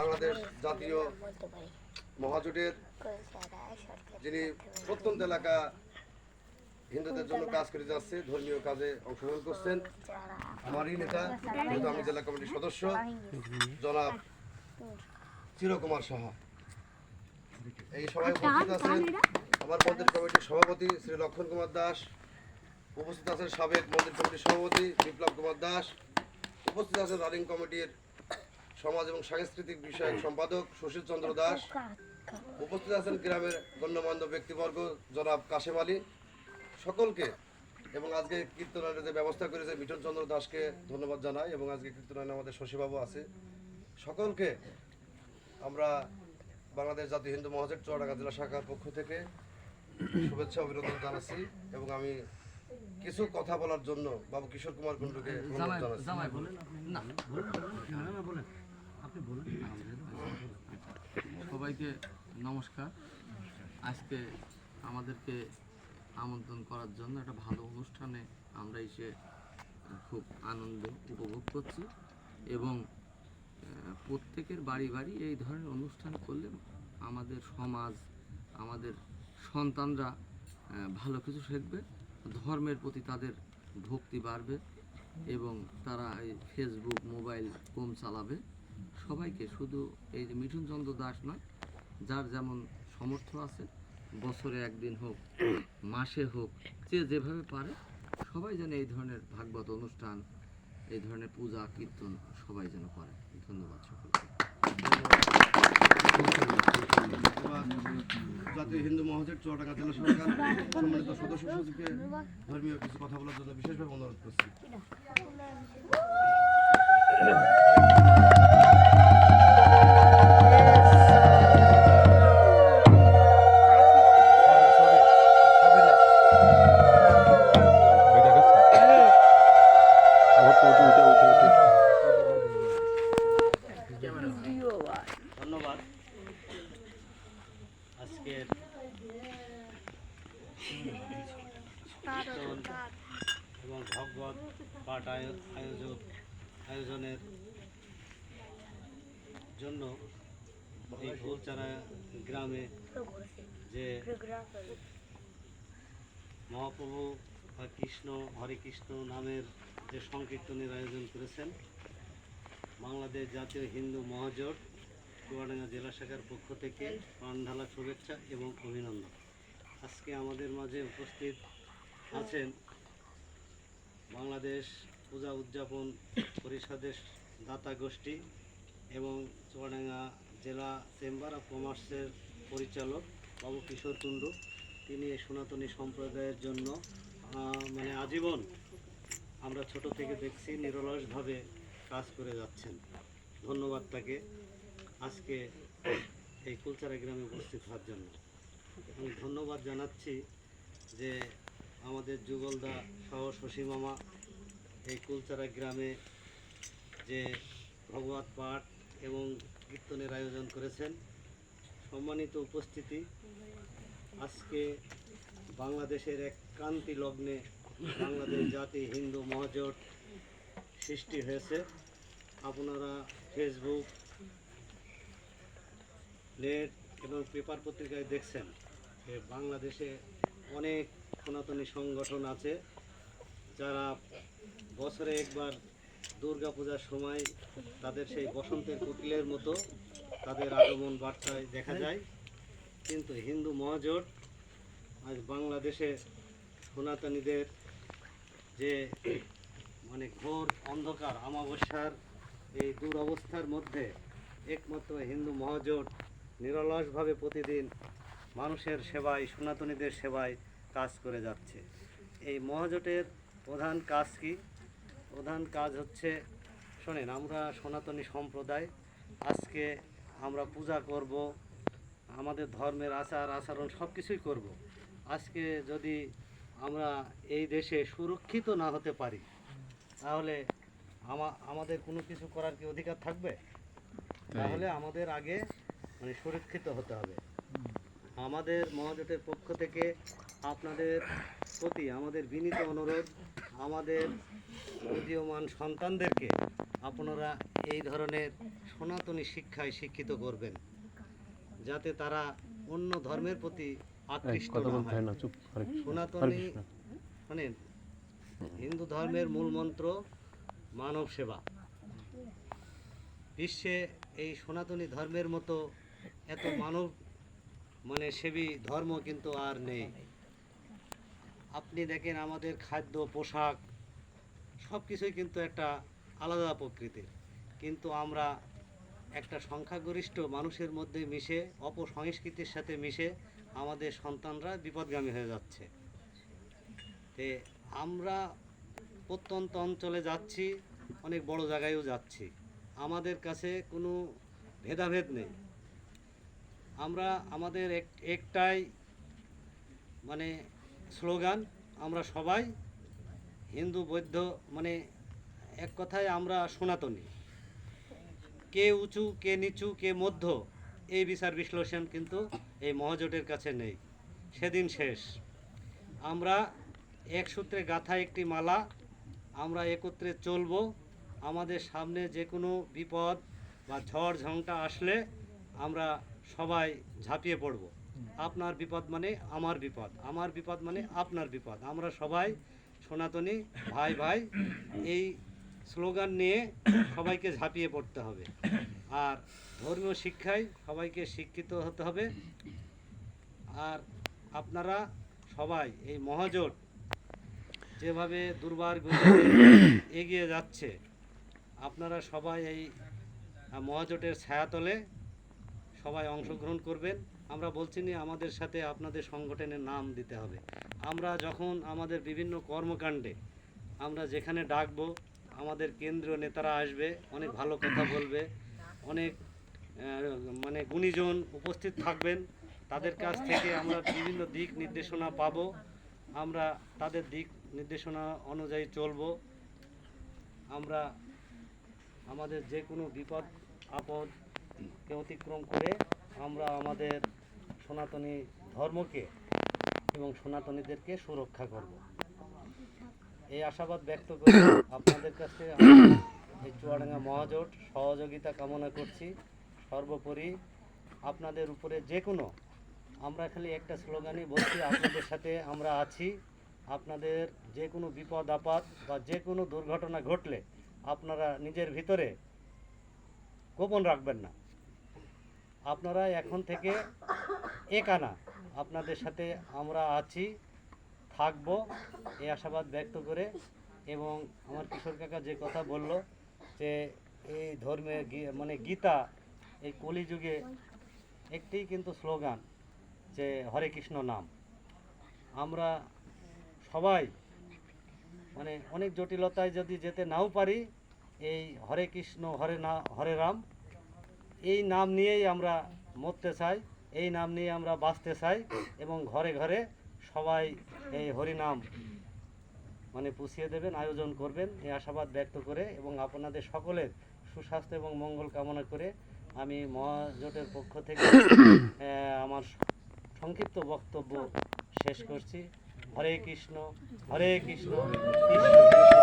বাংলাদেশ জাতীয় মহাজোটের যিনি প্রত্যন্ত এলাকা হিন্দুদের জন্য কাজ করে যাচ্ছে, ধর্মীয় কাজে অংশগ্রহণ করছেন আমারই নেতা আমি জেলা কমিটির সদস্য, জনাব চিরকুমার সাহা। এই সভায় উপস্থিত আছেন আমার মন্দির কমিটির সভাপতি শ্রী লক্ষণ কুমার দাস, উপস্থিত আছেন সাবেক মন্দির কমিটির সভাপতি বিপ্লব কুমার দাস, উপস্থিত আছেন রানিং কমিটির সমাজ এবং সাংস্কৃতিক বিষয়ক সম্পাদক সুশীল চন্দ্র দাস। উপস্থিত আছেন গ্রামের গণ্যমান্য ব্যক্তিবর্গ জনাব কাশেম আলী। সকলকে এবং আজকে কীর্তনের যে ব্যবস্থা করেছে মিঠন চন্দ্র দাসকে ধন্যবাদ জানাই এবং আজকে কীর্তনায়নে আমাদের শশীবাবু আছে। সকলকে আমরা বাংলাদেশ জাতীয় হিন্দু মহাজেট চুয়াডাঙ্গা জেলা শাখার পক্ষ থেকে শুভেচ্ছা অভিনন্দন জানাচ্ছি এবং আমি কিছু কথা বলার জন্য বাবু কিশোর কুমার কুণ্ডুকে অনুরোধ জানাচ্ছি। সবাইকে নমস্কার। আজকে আমাদেরকে আমন্ত্রণ করার জন্য একটা ভালো অনুষ্ঠানে আমরা এসে খুব আনন্দ উপভোগ করছি এবং প্রত্যেকের বাড়ি বাড়ি এই ধরনের অনুষ্ঠান করলে আমাদের সমাজ, আমাদের সন্তানরা ভালো কিছু শিখবে, ধর্মের প্রতি তাদের ভক্তি বাড়বে এবং তারা এই ফেসবুক মোবাইল কম চালাবে। সবাইকে শুধু এই যে মিঠুন চন্দ্র দাস নয়, যার যেমন সামর্থ্য আছে, বছরে একদিন হোক, মাসে হোক, যে যেভাবে পারে, সবাই যেন এই ধরনের ভাগবত অনুষ্ঠান, এই ধরনের পূজা, কীর্তন সবাই যেন করে। ধন্যবাদ সকলকে। জাতীয় হিন্দু মহাজেট চুয়াডাঙ্গা জেলা সরকার, সম্মানিত সদস্য সচিবকে ধর্মীয় কিছু কথা বলার জন্য বিশেষভাবে অনুরোধ করছি। এবং ভগবত পাঠ আয়- আয়োজক আয়োজনের জন্য এই ফুলচারা গ্রামে যে মহাপ্রভু বা কৃষ্ণ, হরে কৃষ্ণ নামের যে সংকীর্তনের আয়োজন করেছেন, বাংলাদেশ জাতীয় হিন্দু মহাজোট চুয়াডাঙ্গা জেলা শাখার পক্ষ থেকে প্রাণঢালা শুভেচ্ছা এবং অভিনন্দন। আজকে আমাদের মাঝে উপস্থিত আছেন বাংলাদেশ পূজা উদযাপন পরিষদের দাতা গোষ্ঠী এবং চুয়াডাঙ্গা জেলা চেম্বার অফ কমার্সের পরিচালক বাবু কিশোর কুণ্ডু। তিনি সনাতনী সম্প্রদায়ের জন্য মানে আজীবন আমরা ছোট থেকে দেখছি নিরলসভাবে কাজ করে যাচ্ছেন। ধন্যবাদ তাকে। আজকে এই কুলচারা গ্রামে উপস্থিত হওয়ার জন্য। আমি ধন্যবাদ জানাচ্ছি যে আমাদের যুগলদা সহ শশী মামা এই কুলচারা গ্রামে যে ভগবত পাঠ এবং কীর্তনের আয়োজন করেছেন। সম্মানিত উপস্থিতি, আজকে বাংলাদেশের এক ক্রান্তি লগ্নে বাংলাদেশ জাতি হিন্দু মহাজোট সৃষ্টি হয়েছে। আপনারা ফেসবুক নেট এবং পেপার পত্রিকায় দেখছেন যে বাংলাদেশে অনেক সনাতনী সংগঠন আছে যারা বছরে একবার দুর্গা পূজার সময় তাদের সেই বসন্তের কোকিলের মতো তাদের আগমন বার্তায় দেখা যায়। কিন্তু হিন্দু মহাজোট আজ বাংলাদেশে সনাতনীদের যে মানে ঘোর অন্ধকার আমাবস্যার এই দুরবস্থার মধ্যে একমাত্র হিন্দু মহাজোট নিরলসভাবে প্রতিদিন মানুষের সেবায় সনাতনীদের সেবায় কাজ করে যাচ্ছে। এই মহাজোটের প্রধান কাজ কি? প্রধান কাজ হচ্ছে শোনেন আমরা সনাতনী সম্প্রদায় আজকে আমরা পূজা করব আমাদের ধর্মের আচার আচরণ সব কিছুই করব। আজকে যদি আমরা এই দেশে সুরক্ষিত না হতে পারি তাহলে আমাদের কোনো কিছু করার কি অধিকার থাকবে? তাহলে আমাদের আগে মানে সুরক্ষিত হতে হবে। আমাদের মহাজোটের পক্ষ থেকে আপনাদের প্রতি আমাদের বিনীত অনুরোধ আমাদের উদীয়মান সন্তানদেরকে আপনারা এই ধরনের সনাতনী শিক্ষায় শিক্ষিত করবেন যাতে তারা অন্য ধর্মের প্রতি আকৃষ্ট না হয়। সনাতনী মানে হিন্দু ধর্মের মূল মন্ত্র মানব সেবা। বিশ্বে এই সনাতনী ধর্মের মতো এত মানব মানে সেবী ধর্ম কিন্তু আর নেই। আপনি দেখেন আমাদের খাদ্য, পোশাক সব কিছুই কিন্তু একটা আলাদা প্রকৃতির। কিন্তু আমরা একটা সংখ্যাগরিষ্ঠ মানুষের মধ্যে মিশে, অপসংস্কৃতির সাথে মিশে আমাদের সন্তানরা বিপদগামী হয়ে যাচ্ছে। তে আমরা প্রত্যন্ত অঞ্চলে যাচ্ছি, অনেক বড় জায়গায়ও যাচ্ছি। আমাদের কাছে কোনো ভেদাভেদ নেই। আমরা আমাদের এক, একটাই মানে স্লোগান, আমরা সবাই হিন্দু, বৌদ্ধ মানে এক কথায় আমরা সনাতনী। কে উঁচু, কে নিচু, কে মধ্য, এই বিচার বিশ্লেষণ কিন্তু এই মহাজোটের কাছে নেই। সেদিন শেষ। আমরা এক সূত্রে গাথা একটি মালা, আমরা একত্রে চলবো। আমাদের সামনে যে কোনো বিপদ বা ঝড় ঝংটা আসলে আমরা সবাই ঝাঁপিয়ে পড়ব। আপনার বিপদ মানে আমার বিপদ আমার বিপদ মানে আপনার বিপদ। আমরা সবাই সনাতনী ভাই ভাই এই স্লোগান নিয়ে সবাইকে ঝাঁপিয়ে পড়তে হবে। আর ধর্মীয় শিক্ষায় সবাইকে শিক্ষিত হতে হবে। আর আপনারা সবাই এই মহাজোট যেভাবে দুর্বার এগিয়ে যাচ্ছে আপনারা সবাই এই মহাজোটের ছায়াতলে সবাই অংশগ্রহণ করবেন। আমরা বলছি না, আমাদের সাথে আপনাদের সংগঠনের নাম দিতে হবে। আমরা যখন আমাদের বিভিন্ন কর্মকাণ্ডে আমরা যেখানে ডাকবো, আমাদের কেন্দ্রীয় নেতারা আসবে, অনেক ভালো কথা বলবে, অনেক মানে গুণীজন উপস্থিত থাকবেন। তাদের কাছ থেকে আমরা বিভিন্ন দিক নির্দেশনা পাবো। আমরা তাদের দিক নির্দেশনা অনুযায়ী চলবো। আমরা আমাদের যে কোনো বিপদ আপদকে অতিক্রম করে আমরা আমাদের সনাতনী ধর্মকে এবং সনাতনীদেরকে সুরক্ষা করব। এই আশাবাদ ব্যক্ত করে আপনাদের কাছে এই চুয়াডাঙ্গা মহাজোট সহযোগিতা কামনা করছি। সর্বোপরি আপনাদের উপরে যে কোনো, আমরা খালি একটা স্লোগানই বলছি, আপনাদের সাথে আমরা আছি। আপনাদের যে কোনো বিপদ, আপদ বা যে কোনো দুর্ঘটনা ঘটলে আপনারা নিজের ভিতরে গোপন রাখবেন না। আপনারা এখন থেকে একানা আপনাদের সাথে আমরা আছি, থাকব, এই আশাবাদ ব্যক্ত করে এবং আমার কিশোর কাকা যে কথা বলল যে এই ধর্মে মানে গীতা এই কলিযুগে একটি কিন্তু স্লোগান যে হরে কৃষ্ণ নাম। আমরা সবাই মানে অনেক জটিলতায় যদি যেতে নাও পারি, এই হরে কৃষ্ণ, হরে না, হরে রাম এই নাম নিয়েই আমরা মরতে চাই, এই নাম নিয়ে আমরা বাঁচতে চাই এবং ঘরে ঘরে সবাই এই হরিনাম মানে পুষিয়ে দেবেন, আয়োজন করবেন। এই আশাবাদ ব্যক্ত করে এবং আপনাদের সকলের সুস্বাস্থ্য এবং মঙ্গল কামনা করে আমি মহাজোটের পক্ষ থেকে আমার সংক্ষিপ্ত বক্তব্য শেষ করছি। হরে কৃষ্ণ হরে কৃষ্ণ কৃষ্ণ কৃষ্ণ।